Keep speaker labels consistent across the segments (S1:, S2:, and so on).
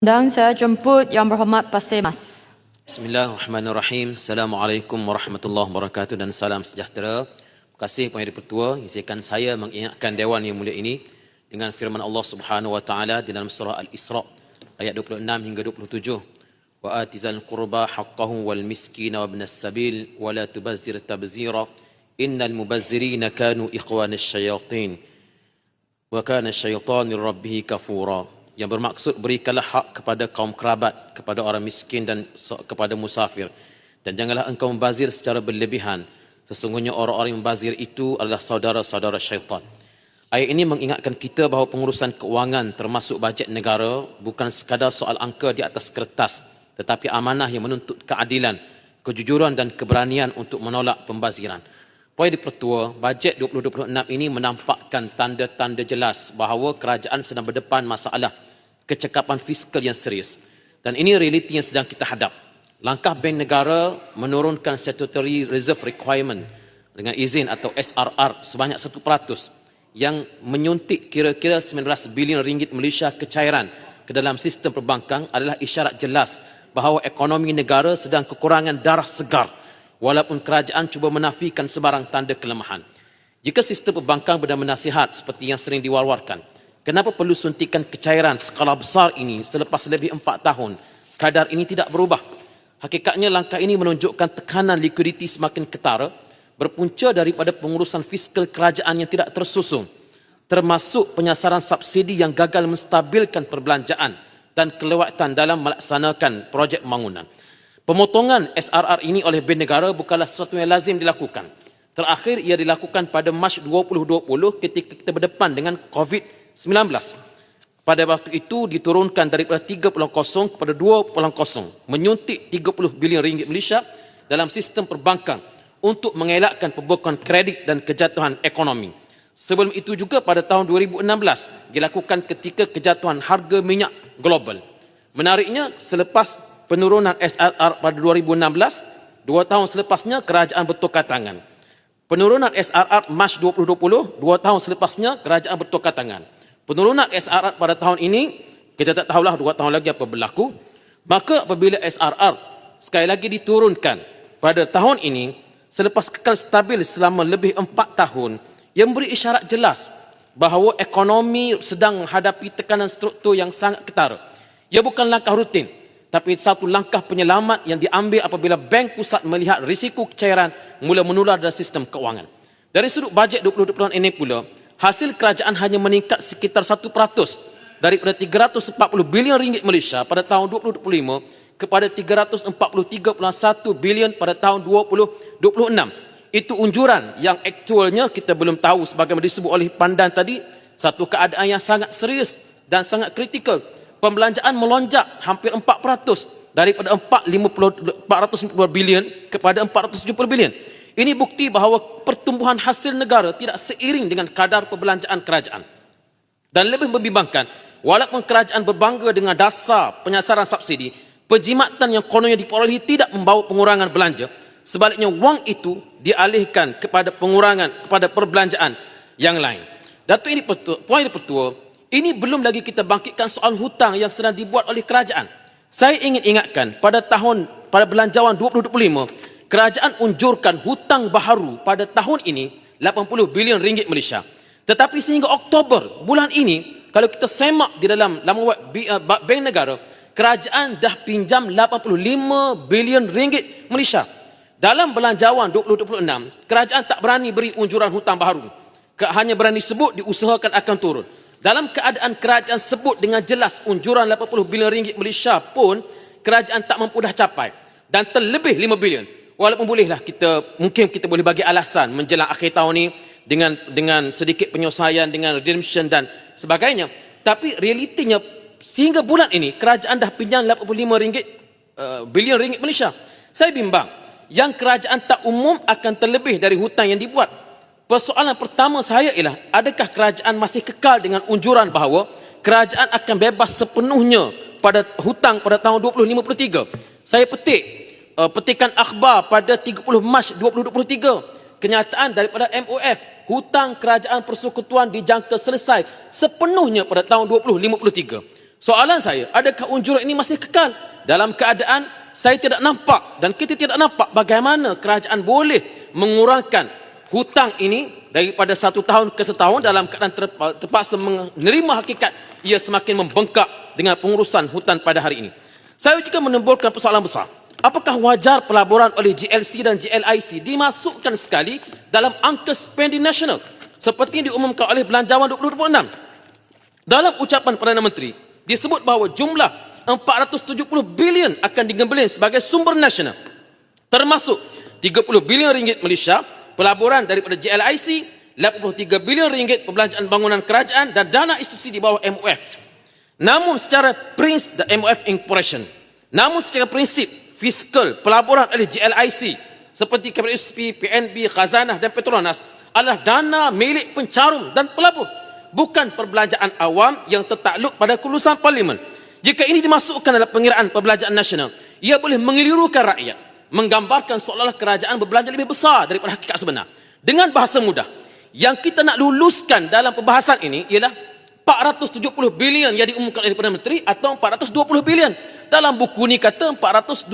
S1: Dan saya jemput Yang Berhormat Pasir Mas.
S2: Bismillahirrahmanirrahim. Assalamualaikum warahmatullahi wabarakatuh dan salam sejahtera. Terima kasih Penghiri Pertua izinkan saya mengingatkan dewan yang mulia ini dengan firman Allah Subhanahu wa taala di dalam surah Al-Isra ayat 26 hingga 27. Wa atizal qurba haqqahu wal miskina wa ibnas sabil wa la tubazzir tabzira innal mubazzirina kanu ikhwana syayatin wa kana syaitanu rabbih kafura yang bermaksud berikanlah hak kepada kaum kerabat, kepada orang miskin dan kepada musafir. Dan janganlah engkau membazir secara berlebihan. Sesungguhnya orang-orang yang membazir itu adalah saudara-saudara syaitan. Ayat ini mengingatkan kita bahawa pengurusan keuangan termasuk bajet negara bukan sekadar soal angka di atas kertas tetapi amanah yang menuntut keadilan, kejujuran dan keberanian untuk menolak pembaziran. Poin di Pertua, bajet 2026 ini menampakkan tanda-tanda jelas bahawa kerajaan sedang berdepan masalah kecekapan fiskal yang serius. Dan ini realiti yang sedang kita hadap. Langkah Bank Negara menurunkan statutory reserve requirement dengan izin atau SRR sebanyak 1% yang menyuntik kira-kira 19 bilion ringgit Malaysia kecairan ke dalam sistem perbankan adalah isyarat jelas bahawa ekonomi negara sedang kekurangan darah segar walaupun kerajaan cuba menafikan sebarang tanda kelemahan. Jika sistem perbankan benar-benar sihat seperti yang sering diwar-warkan, Kenapa perlu suntikan kecairan skala besar ini selepas lebih empat tahun? Kadar ini tidak berubah. Hakikatnya langkah ini menunjukkan tekanan likuiditi semakin ketara berpunca daripada pengurusan fiskal kerajaan yang tidak tersusun termasuk penyasaran subsidi yang gagal menstabilkan perbelanjaan dan kelewatan dalam melaksanakan projek pembangunan. Pemotongan SRR ini oleh Bank Negara bukanlah sesuatu yang lazim dilakukan. Terakhir ia dilakukan pada Mac 2020 ketika kita berdepan dengan COVID-19. Pada waktu itu diturunkan daripada 3.0 kepada 2.0 menyuntik 30 bilion ringgit Malaysia dalam sistem perbankan untuk mengelakkan pembukaan kredit dan kejatuhan ekonomi. Sebelum itu juga pada tahun 2016 dilakukan ketika kejatuhan harga minyak global. Menariknya selepas penurunan SRR pada 2016, dua tahun selepasnya kerajaan bertukar tangan. Penurunan SRR Mac 2020, dua tahun selepasnya kerajaan bertukar tangan. Penurunan SRR pada tahun ini, kita tak tahulah dua tahun lagi apa berlaku. Maka apabila SRR sekali lagi diturunkan pada tahun ini, selepas kekal stabil selama lebih empat tahun, yang beri isyarat jelas bahawa ekonomi sedang menghadapi tekanan struktur yang sangat ketara. Ia bukan langkah rutin, tapi satu langkah penyelamat yang diambil apabila bank pusat melihat risiko kecairan mula menular dalam sistem keuangan. Dari sudut bajet 2020 ini pula, hasil kerajaan hanya meningkat sekitar 1% daripada 340 bilion ringgit Malaysia pada tahun 2025 kepada 343.1 bilion pada tahun 2026. Itu unjuran yang aktualnya kita belum tahu sebagaimana disebut oleh pandan tadi, satu keadaan yang sangat serius dan sangat kritikal. Pembelanjaan melonjak hampir 4% daripada 450 450 bilion kepada 470 bilion. Ini bukti bahawa pertumbuhan hasil negara tidak seiring dengan kadar perbelanjaan kerajaan. Dan lebih membimbangkan, walaupun kerajaan berbangga dengan dasar penyasaran subsidi, penjimatan yang kononnya diperolehi tidak membawa pengurangan belanja. Sebaliknya, wang itu dialihkan kepada pengurangan, kepada perbelanjaan yang lain. Datuk ini petua, poin petua, ini belum lagi kita bangkitkan soal hutang yang sedang dibuat oleh kerajaan. Saya ingin ingatkan, pada tahun, pada belanjawan 2025, kerajaan unjurkan hutang baharu pada tahun ini 80 bilion ringgit Malaysia. Tetapi sehingga Oktober bulan ini, kalau kita semak di dalam laman web uh, Bank Negara, kerajaan dah pinjam 85 bilion ringgit Malaysia. Dalam belanjawan 2026, kerajaan tak berani beri unjuran hutang baharu. Hanya berani sebut diusahakan akan turun. Dalam keadaan kerajaan sebut dengan jelas unjuran 80 bilion ringgit Malaysia pun kerajaan tak mampu dah capai dan terlebih 5 bilion. Walaupun bolehlah kita mungkin kita boleh bagi alasan menjelang akhir tahun ni dengan dengan sedikit penyelesaian dengan redemption dan sebagainya. Tapi realitinya sehingga bulan ini kerajaan dah pinjam 85 ringgit uh, bilion ringgit Malaysia. Saya bimbang yang kerajaan tak umum akan terlebih dari hutang yang dibuat. Persoalan pertama saya ialah adakah kerajaan masih kekal dengan unjuran bahawa kerajaan akan bebas sepenuhnya pada hutang pada tahun 2053. Saya petik uh, petikan akhbar pada 30 Mac 2023 kenyataan daripada MOF hutang kerajaan persekutuan dijangka selesai sepenuhnya pada tahun 2053. Soalan saya, adakah unjuran ini masih kekal? Dalam keadaan saya tidak nampak dan kita tidak nampak bagaimana kerajaan boleh mengurangkan hutang ini daripada satu tahun ke setahun dalam keadaan terpa- terpaksa menerima hakikat ia semakin membengkak dengan pengurusan hutan pada hari ini. Saya juga menimbulkan persoalan besar. Apakah wajar pelaburan oleh GLC dan GLIC dimasukkan sekali dalam angka spending nasional seperti yang diumumkan oleh Belanjawan 2026? Dalam ucapan Perdana Menteri, disebut bahawa jumlah 470 bilion akan digembelin sebagai sumber nasional. Termasuk 30 bilion ringgit Malaysia, pelaburan daripada GLIC, 83 bilion ringgit perbelanjaan bangunan kerajaan dan dana institusi di bawah MOF. Namun secara prinsip the MOF Incorporation. Namun secara prinsip fiskal pelaburan oleh GLIC seperti KPSP, PNB, Khazanah dan Petronas adalah dana milik pencarum dan pelabur bukan perbelanjaan awam yang tertakluk pada kelulusan parlimen. Jika ini dimasukkan dalam pengiraan perbelanjaan nasional, ia boleh mengelirukan rakyat, menggambarkan seolah-olah kerajaan berbelanja lebih besar daripada hakikat sebenar. Dengan bahasa mudah, yang kita nak luluskan dalam pembahasan ini ialah 470 bilion yang diumumkan oleh Perdana Menteri atau 420 bilion. Dalam buku ni kata 421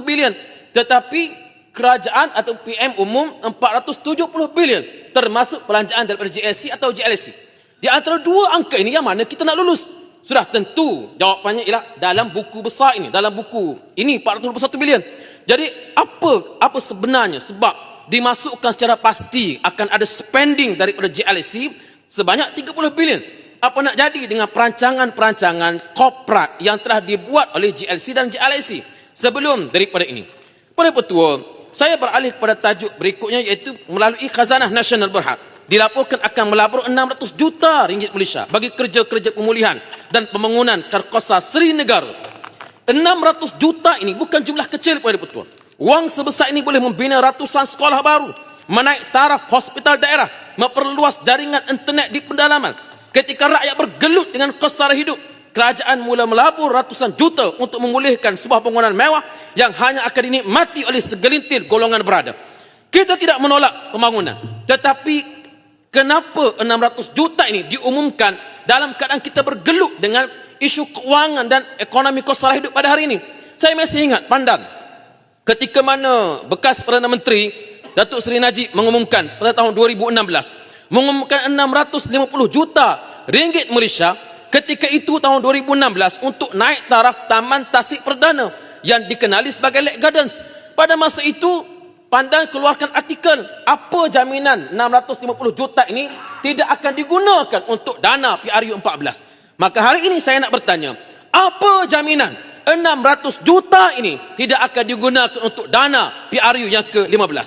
S2: bilion. Tetapi kerajaan atau PM umum 470 bilion termasuk belanjaan daripada GLC atau GLC. Di antara dua angka ini yang mana kita nak lulus? Sudah tentu jawapannya ialah dalam buku besar ini, dalam buku ini 421 bilion. Jadi apa apa sebenarnya sebab dimasukkan secara pasti akan ada spending daripada GLC sebanyak 30 bilion. Apa nak jadi dengan perancangan-perancangan korporat yang telah dibuat oleh GLC dan GLC sebelum daripada ini? Pada petua, saya beralih kepada tajuk berikutnya iaitu melalui Khazanah Nasional Berhad dilaporkan akan melabur 600 juta ringgit Malaysia bagi kerja-kerja pemulihan dan pembangunan Karkosa Seri Negara. 600 juta ini bukan jumlah kecil pada petua. Wang sebesar ini boleh membina ratusan sekolah baru, menaik taraf hospital daerah, memperluas jaringan internet di pendalaman. Ketika rakyat bergelut dengan kos sara hidup, kerajaan mula melabur ratusan juta untuk memulihkan sebuah bangunan mewah yang hanya akan dinikmati oleh segelintir golongan berada. Kita tidak menolak pembangunan, tetapi kenapa 600 juta ini diumumkan dalam keadaan kita bergelut dengan isu keuangan dan ekonomi kos sara hidup pada hari ini. Saya masih ingat pandan ketika mana bekas Perdana Menteri Datuk Seri Najib mengumumkan pada tahun 2016 mengumumkan 650 juta ringgit Malaysia ketika itu tahun 2016 untuk naik taraf Taman Tasik Perdana yang dikenali sebagai Lake Gardens. Pada masa itu Pandan keluarkan artikel apa jaminan 650 juta ini tidak akan digunakan untuk dana PRU 14. Maka hari ini saya nak bertanya, apa jaminan 600 juta ini tidak akan digunakan untuk dana PRU yang ke-15?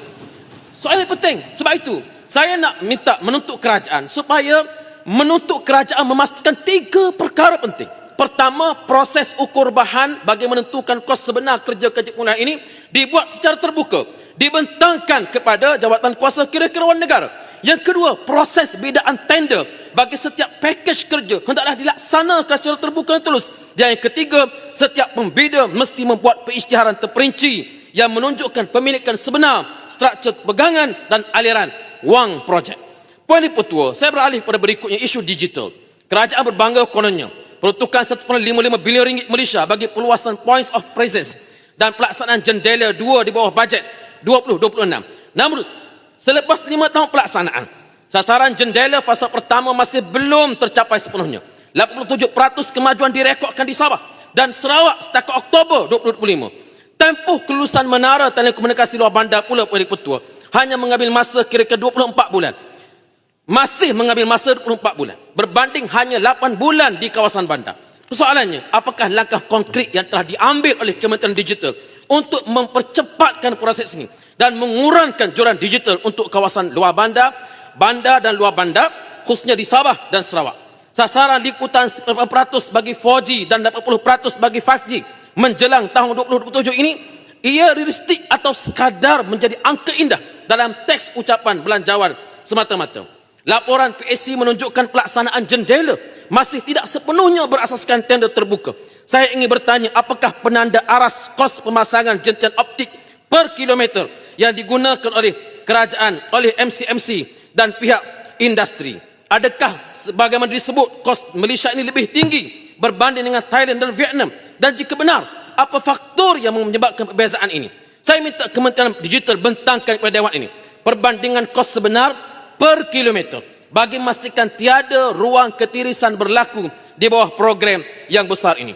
S2: Soalan penting. Sebab itu, saya nak minta menuntut kerajaan supaya menuntut kerajaan memastikan tiga perkara penting. Pertama, proses ukur bahan bagi menentukan kos sebenar kerja-kerja pemulihan ini dibuat secara terbuka dibentangkan kepada jawatan kuasa kira-kiraan negara. Yang kedua, proses bidaan tender bagi setiap pakej kerja hendaklah dilaksanakan secara terbuka dan tulus. Dan yang ketiga, setiap pembida mesti membuat perisytiharan terperinci yang menunjukkan pemilikan sebenar, struktur pegangan dan aliran wang projek. Poin petua, saya beralih pada berikutnya isu digital. Kerajaan berbangga kononnya peruntukan 1.55 bilion ringgit Malaysia bagi perluasan points of presence dan pelaksanaan jendela 2 di bawah bajet 2026. Namun selepas 5 tahun pelaksanaan, sasaran jendela fasa pertama masih belum tercapai sepenuhnya. 87% kemajuan direkodkan di Sabah dan Sarawak setakat Oktober 2025. Tempoh kelulusan menara telekomunikasi luar bandar pula pada petua hanya mengambil masa kira-kira 24 bulan. Masih mengambil masa 24 bulan berbanding hanya 8 bulan di kawasan bandar. Persoalannya, apakah langkah konkret yang telah diambil oleh Kementerian Digital untuk mempercepatkan proses ini dan mengurangkan joran digital untuk kawasan luar bandar, bandar dan luar bandar, khususnya di Sabah dan Sarawak. Sasaran liputan 90% bagi 4G dan 80% bagi 5G menjelang tahun 2027 ini, ia realistik atau sekadar menjadi angka indah dalam teks ucapan belanjawan semata-mata. Laporan PSC menunjukkan pelaksanaan jendela masih tidak sepenuhnya berasaskan tender terbuka. Saya ingin bertanya apakah penanda aras kos pemasangan jentian optik per kilometer yang digunakan oleh kerajaan, oleh MCMC dan pihak industri. Adakah sebagaimana disebut kos Malaysia ini lebih tinggi berbanding dengan Thailand dan Vietnam? Dan jika benar, apa faktor yang menyebabkan perbezaan ini? Saya minta Kementerian Digital bentangkan kepada Dewan ini perbandingan kos sebenar per kilometer bagi memastikan tiada ruang ketirisan berlaku di bawah program yang besar ini.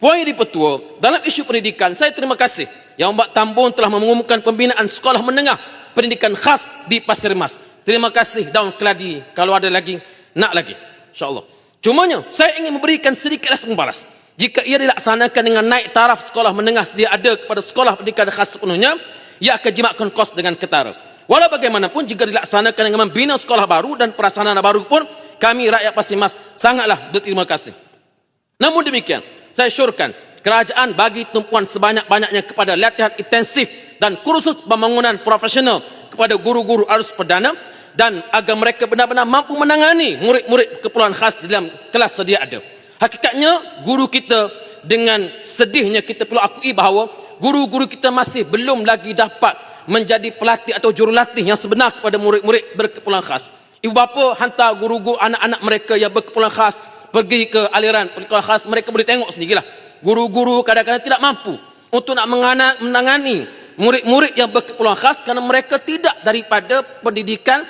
S2: Poin di petua, dalam isu pendidikan, saya terima kasih yang Mbak Tambun telah mengumumkan pembinaan sekolah menengah pendidikan khas di Pasir Mas. Terima kasih Daun Keladi. Kalau ada lagi, nak lagi. InsyaAllah. Cumanya, saya ingin memberikan sedikit respon balas. Jika ia dilaksanakan dengan naik taraf sekolah menengah sedia ada kepada sekolah pendidikan khas sepenuhnya, ia akan jimatkan kos dengan ketara. Walau bagaimanapun, jika dilaksanakan dengan membina sekolah baru dan prasarana baru pun, kami rakyat Pasir Mas sangatlah berterima kasih. Namun demikian, saya syorkan kerajaan bagi tumpuan sebanyak-banyaknya kepada latihan intensif dan kursus pembangunan profesional kepada guru-guru arus perdana dan agar mereka benar-benar mampu menangani murid-murid keperluan khas di dalam kelas sedia ada. Hakikatnya, guru kita dengan sedihnya kita perlu akui bahawa guru-guru kita masih belum lagi dapat menjadi pelatih atau jurulatih yang sebenar kepada murid-murid berkeperluan khas. Ibu bapa hantar guru-guru anak-anak mereka yang berkeperluan khas pergi ke aliran perkeperluan khas mereka boleh tengok sendirilah. Guru-guru kadang-kadang tidak mampu untuk nak menangani murid-murid yang berkeperluan khas kerana mereka tidak daripada pendidikan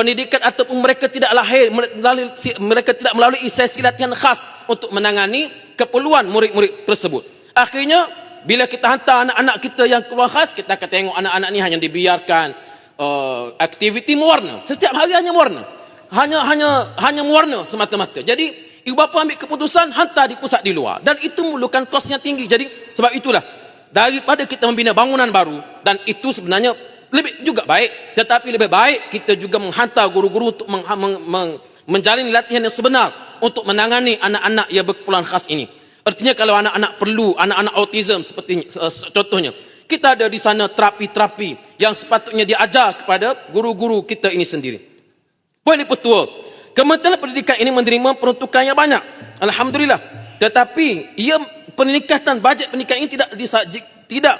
S2: pendidikan ataupun mereka tidak lahir melalui, mereka tidak melalui sesi latihan khas untuk menangani keperluan murid-murid tersebut. Akhirnya bila kita hantar anak-anak kita yang keluar khas, kita akan tengok anak-anak ni hanya dibiarkan uh, aktiviti mewarna. Setiap hari hanya mewarna. Hanya hanya hanya mewarna semata-mata. Jadi ibu bapa ambil keputusan hantar di pusat di luar dan itu memerlukan kos yang tinggi. Jadi sebab itulah daripada kita membina bangunan baru dan itu sebenarnya lebih juga baik. Tetapi lebih baik kita juga menghantar guru-guru untuk meng, meng, meng, menjalani latihan yang sebenar untuk menangani anak-anak yang berkeperluan khas ini. Artinya kalau anak-anak perlu anak-anak autism seperti uh, contohnya kita ada di sana terapi-terapi yang sepatutnya diajar kepada guru-guru kita ini sendiri. Poin yang petua Kementerian Pendidikan ini menerima peruntukan yang banyak. Alhamdulillah. Tetapi ia peningkatan bajet pendidikan ini tidak disajik, tidak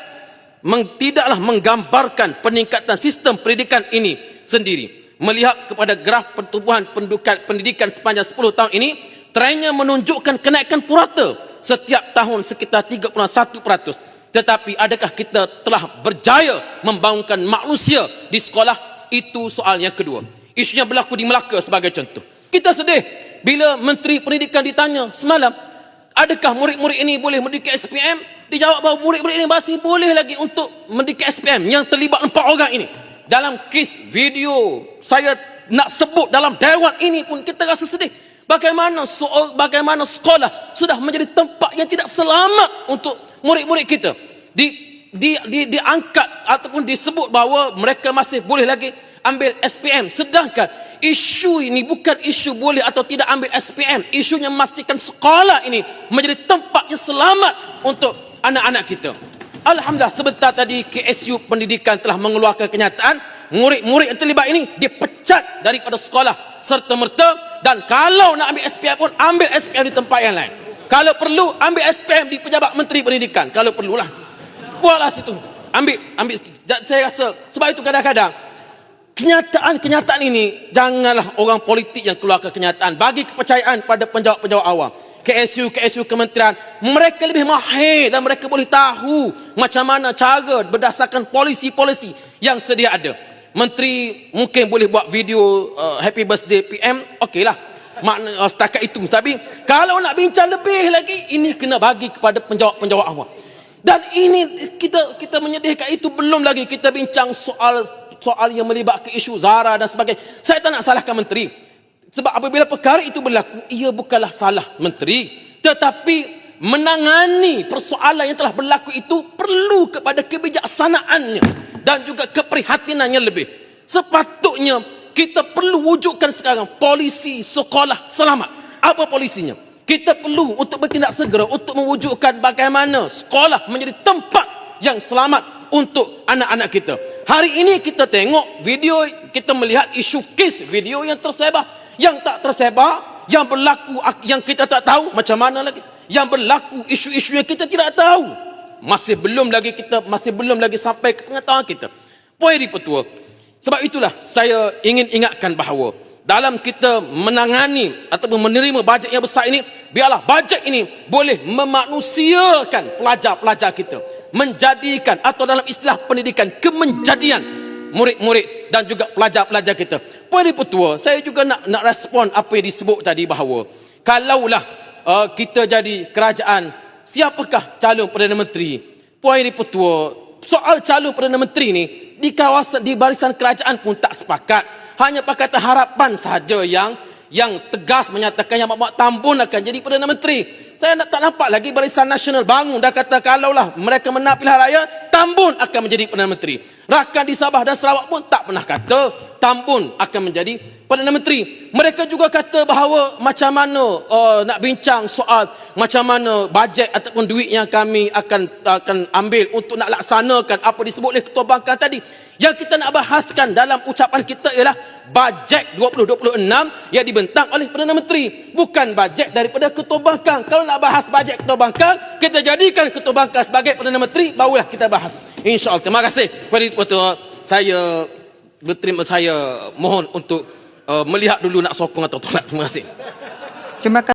S2: meng, tidaklah menggambarkan peningkatan sistem pendidikan ini sendiri. Melihat kepada graf pertumbuhan pendudukan pendidikan sepanjang 10 tahun ini, trennya menunjukkan kenaikan purata setiap tahun sekitar 31%. Tetapi adakah kita telah berjaya membangunkan manusia di sekolah? Itu soal yang kedua. Isunya berlaku di Melaka sebagai contoh. Kita sedih bila Menteri Pendidikan ditanya semalam, adakah murid-murid ini boleh mendidik SPM? Dijawab bahawa murid-murid ini masih boleh lagi untuk mendidik SPM yang terlibat empat orang ini. Dalam kes video saya nak sebut dalam dewan ini pun kita rasa sedih. Bagaimana soal bagaimana sekolah sudah menjadi tempat yang tidak selamat untuk murid-murid kita. Di di di diangkat ataupun disebut bahawa mereka masih boleh lagi ambil SPM sedangkan isu ini bukan isu boleh atau tidak ambil SPM isunya memastikan sekolah ini menjadi tempat yang selamat untuk anak-anak kita. Alhamdulillah sebentar tadi KSU pendidikan telah mengeluarkan kenyataan murid-murid yang terlibat ini dipecat daripada sekolah serta merta dan kalau nak ambil SPM pun ambil SPM di tempat yang lain. Kalau perlu ambil SPM di pejabat menteri pendidikan kalau perlulah. Buatlah situ. Ambil ambil saya rasa sebab itu kadang-kadang kenyataan-kenyataan ini janganlah orang politik yang keluarkan kenyataan bagi kepercayaan pada penjawab-penjawab awam. KSU, KSU kementerian, mereka lebih mahir dan mereka boleh tahu macam mana cara berdasarkan polisi-polisi yang sedia ada. Menteri mungkin boleh buat video uh, happy birthday PM, okeylah. Makna uh, setakat itu. Tapi kalau nak bincang lebih lagi, ini kena bagi kepada penjawab-penjawab awam. Dan ini kita kita menyedihkan itu belum lagi kita bincang soal soal yang melibatkan isu Zara dan sebagainya. Saya tak nak salahkan menteri. Sebab apabila perkara itu berlaku, ia bukanlah salah menteri. Tetapi menangani persoalan yang telah berlaku itu perlu kepada kebijaksanaannya dan juga keprihatinannya lebih. Sepatutnya kita perlu wujudkan sekarang polisi sekolah selamat. Apa polisinya? Kita perlu untuk bertindak segera untuk mewujudkan bagaimana sekolah menjadi tempat yang selamat untuk anak-anak kita. Hari ini kita tengok video, kita melihat isu kes video yang tersebar yang tak tersebar, yang berlaku yang kita tak tahu macam mana lagi. Yang berlaku isu-isu yang kita tidak tahu. Masih belum lagi kita masih belum lagi sampai ke pengetahuan kita. Poin di petua. Sebab itulah saya ingin ingatkan bahawa dalam kita menangani ataupun menerima bajet yang besar ini biarlah bajet ini boleh memanusiakan pelajar-pelajar kita menjadikan atau dalam istilah pendidikan kemenjadian murid-murid dan juga pelajar-pelajar kita. Puan Ibu Tua saya juga nak nak respon apa yang disebut tadi bahawa kalaulah uh, kita jadi kerajaan siapakah calon Perdana Menteri? Puan Ibu Tua soal calon Perdana Menteri ni di kawasan di barisan kerajaan pun tak sepakat. Hanya Pakatan Harapan sahaja yang yang tegas menyatakan yang Mak Tambun akan jadi Perdana Menteri. Saya nak tak nampak lagi Barisan Nasional bangun dah kata kalaulah mereka menang pilihan raya, Tambun akan menjadi Perdana Menteri. Rakan di Sabah dan Sarawak pun tak pernah kata Tambun akan menjadi Perdana Menteri. Mereka juga kata bahawa macam mana uh, nak bincang soal macam mana bajet ataupun duit yang kami akan akan ambil untuk nak laksanakan apa disebut oleh Ketua Bangkang tadi. Yang kita nak bahaskan dalam ucapan kita ialah bajet 2026 yang dibentang oleh Perdana Menteri. Bukan bajet daripada Ketua Bangkang. Kalau nak bahas bajet Ketua Bangkang, kita jadikan Ketua Bangkang sebagai Perdana Menteri, barulah kita bahas. InsyaAllah. Terima kasih. Saya berterima saya mohon untuk uh, melihat dulu nak sokong atau tolak. Terima kasih.
S1: Terima kasih.